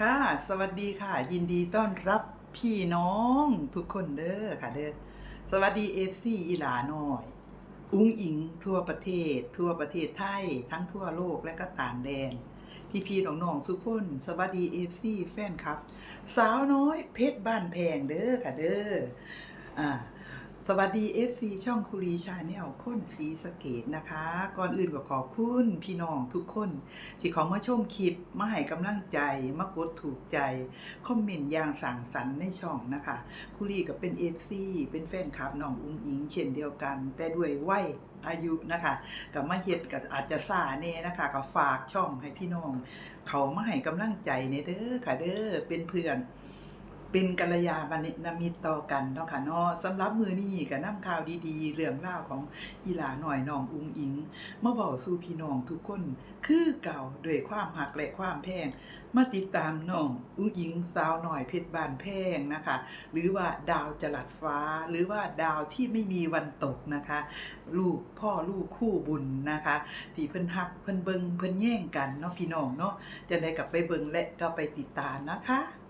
ค่ะ สวัสดีค่ะ ยินดีต้อนรับพี่น้องทุกคนเด้อค่ะเด้อสวัสดีเอฟซีอีหลาหน่อย อุ้งอิงทั่วประเทศ ทั่วประเทศไทย ทั้งทั่วโลกและก็ต่างแดน พี่พี่ๆน้องๆสุกคน สวัสดีเอฟซีแฟนครับ สาวน้อยเพชรบ้านแพงเด้อค่ะเด้ออ่า สวัสดี FC ช่องคุรีชาแนลค้นสีสะเกตนะคะ ก่อนอื่นก็ขอบคุณพี่น้องทุกคน ที่เขามาชมคลิป มาให้กำลังใจ มากดถูกใจ คอมเมนต์อย่างสั่งสรรค์ในช่องนะคะ คุรีก็เป็น FC เป็นแฟนคลับน้องอุ้งอิงเช่นเดียวกัน แต่ด้วยวัยอายุนะคะกับมาเฮ็ดก็อาจจะซาแน่นะคะก็ฝากช่องให้พี่น้อง เขามาให้กำลังใจในเด้อค่ะเด้อเป็นเพื่อน เป็นกัลยาณมิตรต่อกันเนาะค่ะเนาะสำหรับมือนี้ก็นำข่าวดีๆ เรื่องราของอีหลาหน่อยน้องอุงอิงมาบอกสู่พี่น้องทุกคน คือเก่าด้วยความหักและความแพงมาติดตามน้องอุงอิงสาวหน่อยเพชรบานแพงนะคะ หรือว่าดาวจรัสฟ้า หรือว่าดาวที่ไม่มีวันตกนะคะ ลูกพ่อลูกคู่บุญนะคะที่เพิ่นฮักเพิ่นเบิงเพิ่นแย่งกันเนาะพี่น้องเนาะจะได้กลับไปเบิงและก็ไปติดตามนะคะ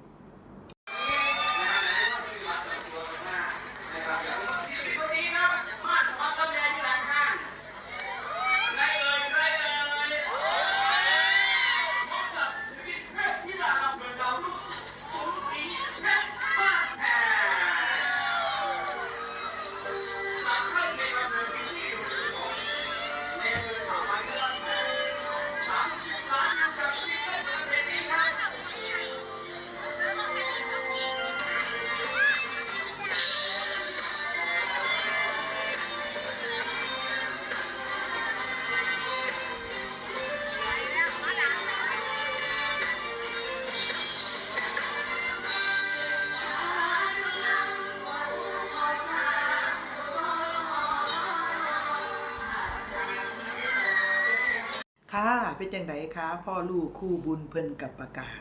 เป็นจังไดคะพ่อลูกคู่บุญเพิ่นกับประกาศ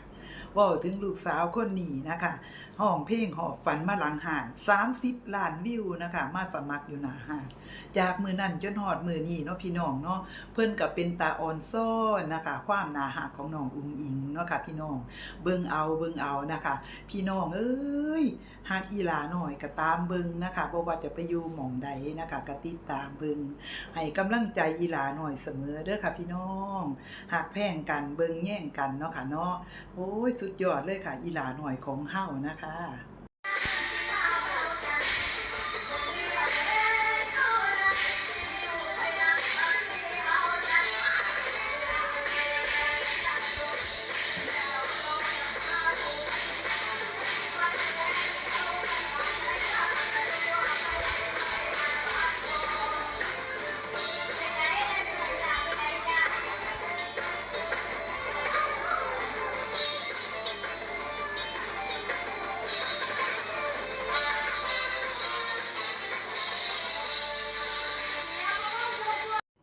ว่าถึงลูกสาวคนนี้นะคะห้องเพลงหอบฝันมาหลังหาน30 ล้านวิวนะคะ มาสมัครอยู่หน้าหาดจากมือนั่นจนหอดมือนี้เนาะพี่น้องเนาะเพิ่นกับเป็นตาออนซ้อนนะคะ ความหนาหักของน้องอุ้งอิงเนาะค่ะพี่น้องเบิ่งเอาเบิ่งเอานะคะ พี่น้องเอ้ย หากอีหลาหน่อยก็ตามเบิงนะคะบ่ว่าจะไปอยู่หม่องใดนะคะก็ติดตามเบิงให้กำลังใจอีหลาหน่อยเสมอเด้อค่ะพี่น้อง หากแพงกันเบิงแย่งกันเนาะค่ะเนาะโอ้ยสุดยอดเลยค่ะ อีหลาหน่อยของเฮานะคะ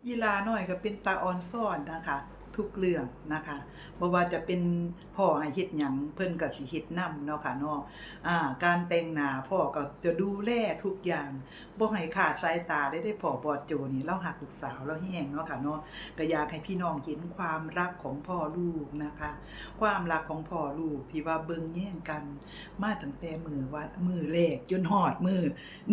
ยีลาหน่อยก็เป็นตาออนซ่อนนะคะ ทุกเรื่องนะคะบ่ว่าจะเป็นพ่อให้เฮ็ดหยังเพิ่นก็สิเฮ็ดนํเนาะค่ะเนาะอ่าการแต่งหน้าพ่อก็จะดูแลทุกอย่างบ่ให้ขาดสายตาได้ได้พ่อบอดโจนี่เราหักลูกสาวเราแห้งเนาะค่ะเนาะก็อยากให้พี่น้องเห็นความรักของพ่อลูกนะคะ ความรักของพ่อลูกที่ว่าเบิ่งแย่งกัน มาตั้งแต่มือวัดมือแรกจนหอดมือ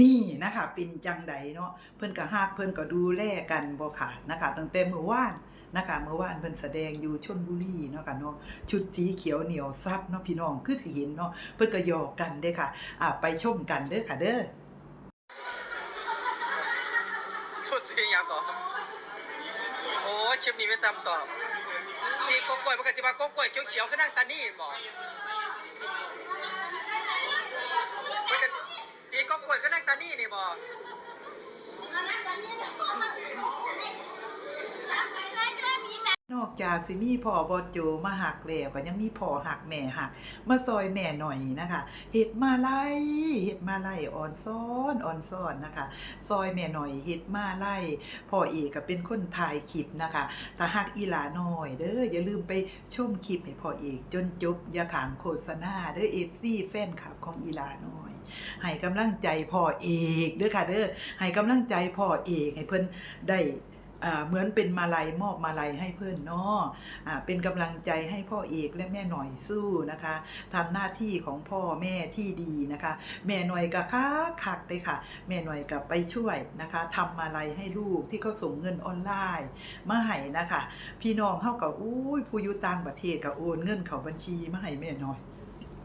นี่นะคะ เป็นจังใดเนาะเพิ่นก็ฮักเพิ่นก็ดูแลกันบ่ขาดนะคะตั้งแต่มือวาน นะคะเมื่อวานเพิ่นแสดงอยู่ชลบุรีเนาะค่ะเนาะชุดสีเขียวเหนียวซับเนาะพี่น้องคือสิเห็นเนาะเพิ่นก็หยอกกันเด้อค่ะอ่าไปชมกันเด้อค่ะเด้อสุดสีอย่างก่อนโอ้ยคลิปนี้ไม่ตามตอบสีโกโก้ยมันก็สิว่าโกโก้ยเขียวๆก็นั่งตานี่บอกมันก็สิสีโกโก้ยก็นั่งตานี่นี่บอก นอก จากสิมีพ่อบอดโจมาหักแล้วก็ยังมีพ่อหักแม่หัก มาซอยแม่หน่อยนะคะเฮ็ดมาไล่เฮ็ดมาไล่อ่อนซ้อนอ่อนซ้อนนะคะ ซอยแม่หน่อยเฮ็ดมาไล่พ่อเอกก็เป็นคนถ่ายคลิปนะคะถ้าหักอีหลาน้อยเด้ออย่าลืมไปชมคลิปให้พ่อเอกจนจบอย่าขามโฆษณาเด้อ FC แฟนคลับของอีหลาน้อยให้กำลังใจพ่อเอกเด้อค่ะเด้อให้กำลังใจพ่อเอกให้เพิ่นได้ เหมือนเป็นมาลัยมอบมาลัยให้เพื่อนเนาะอ่าเป็นกำลังใจให้พ่อเอกและแม่หน่อยสู้นะคะทำหน้าที่ของพ่อแม่ที่ดีนะคะ แม่หน่อยก็คักคักเลยค่ะ แม่หน่อยก็ไปช่วยนะคะทำมาลัยให้ลูกที่เขาส่งเงินออนไลน์มาให้นะคะ พี่น้องเฮากับอุ้ยผู้อยู่ต่างประเทศก็โอนเงินเข้าบัญชีมาให้แม่หน่อย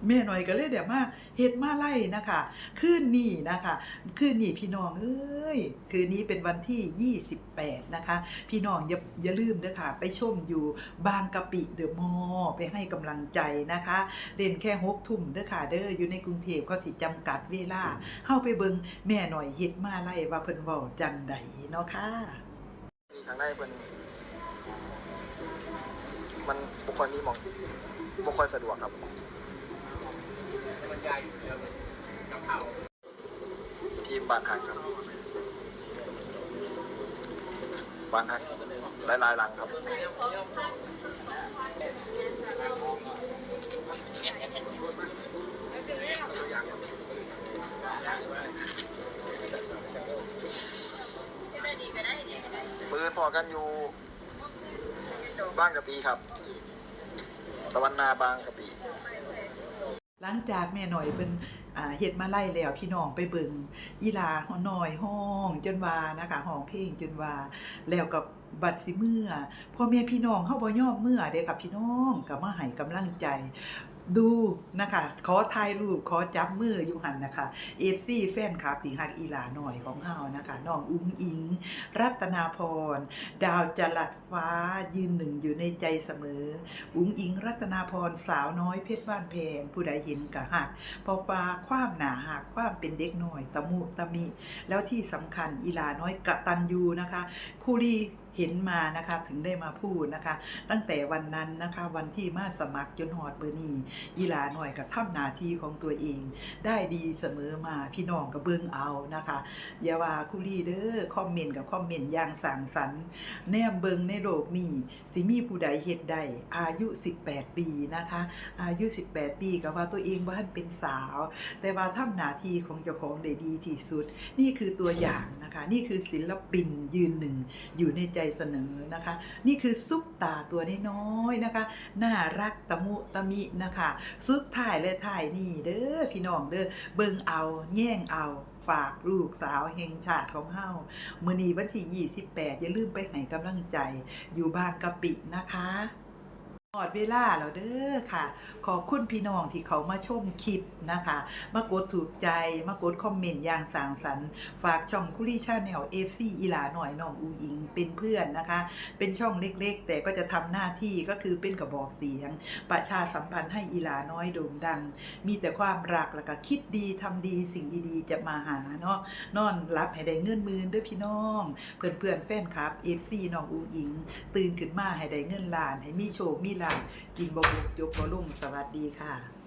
แม่หน่อยก็เลยเดี๋ยวมาเฮ็ดมาไล่นะคะคืนนี้นะคะคืนนี้พี่น้องเอ้ยคืนนี้เป็นวันที่ 28 นะคะ พี่น้องอย่าอย่าลืมเด้อค่ะ ไปชมอยู่บางกะปิเดอะมอลล์ไปให้กำลังใจนะคะเล่นแค่หกทุ่มเด้อค่ะเด้ออยู่ในกรุงเทพก็สิจำกัดเวลาเฮาไปเบิ่งแม่หน่อยเฮ็ดมาไล่ว่าเพิ่นเว้าจังใดเนาะค่ะทางได้เป็นมันบุคคลนี้มองบุคคลสะดวกครับ ทีมบางหักครับ บางหักหลายหลังครับมือพอกันอยู่บ้านกะปีครับ ตะวันนาบางกะปี หลังจากแม่หน่อยเป็นเฮ็ดมาไล่แล้วพี่น้องไปเบิงอีลาหอหน่อยห้องจนวานะคะห้องเพลงจนวาแล้วกับ บัดสิเมื่อพ่อแม่พี่น้องเฮาบ่ยอมเมื่อเด้กับพี่น้องก็มาให้กำลังใจ ดูนะคะ ขอถ่ายรูปขอจับมืออยู่หันนะคะ FC แฟนคลับที่ฮักอีหลาหน่อยของเฮานะคะน้องอุ้งอิง รัตนาพร ดาวจรัสฟ้ายืนหนึ่งอยู่ในใจเสมอ อุ้งอิง รัตนาพรสาวน้อยเพชรบ้านแพงผู้ใดเห็นกะหักเพอปลาความหนาหักความเป็นเด็กหน้อยตะมุตะมิ แล้วที่สำคัญอีหลาน้อยกะตันยูนะคะคูรี เห็นมานะคะถึงได้มาพูดนะคะ ตั้งแต่วันนั้นนะคะวันที่มาสมัครจนหอดเบอร์นีอีลาหน่อยกับทำหนาทีของตัวเอง ได้ดีเสมอมาพี่น้องกับเบิงเอานะคะอย่าว่าคุรีเด้อคอมเมนต์กับคอมเมนต์อย่างสร้างสรรค์แนมเบิงในโลกนี้สิมีผู้ใดเฮ็ดได้อายุ 18 ปีนะคะ อายุ 18 ปีก็ว่าตัวเองว่าท่านเป็นสาว แต่ว่าทำหนาทีของเจ้าของได้ดีที่สุด นี่คือตัวอย่างนะคะ นี่คือศิลปินยืนหนึ่งอยู่ในใจเสนอนะคะ นี่คือซุปตาตัวน้อยๆนะคะ น่ารักตะมุตะมินะคะ สุดท้ายเลยท้ายนี่เด้อพี่น้องเด้อเบิ่งเอาแย่งเอาฝากลูกสาวแห่งชาติของเฮามือนีวันที่28 อย่าลืมไปให้กำลังใจ อยู่บางกะปินะคะ หมดเวลาแล้วเด้อค่ะ ขอบคุณพี่น้องที่เขามาชมคลิปนะคะ มากดถูกใจ มากดคอมเมนต์อย่างสางสรรค์ ฝากช่องคุรี่ชาแนล FC อีหลาหน่อยน้องอุงอิงเป็นเพื่อนนะคะ เป็นช่องเล็กๆ แต่ก็จะทำหน้าที่ก็คือเป็นกระบอกเสียง ประชาสัมพันธ์ให้อีหลาน้อยโด่งดัง มีแต่ความรักแล้วก็คิดดีทำดีสิ่งดีๆ จะมาหาเนาะนอนรับให้ได้เงินมื่นเด้วยพี่น้อง เพื่อนๆแฟนคลับ FC น้องอุงอิง ตื่นขึ้นมาให้ได้เงินลานให้มีโชคมีลาภกินบกบกยกบ่ลุ่มสวัสดีค่ะ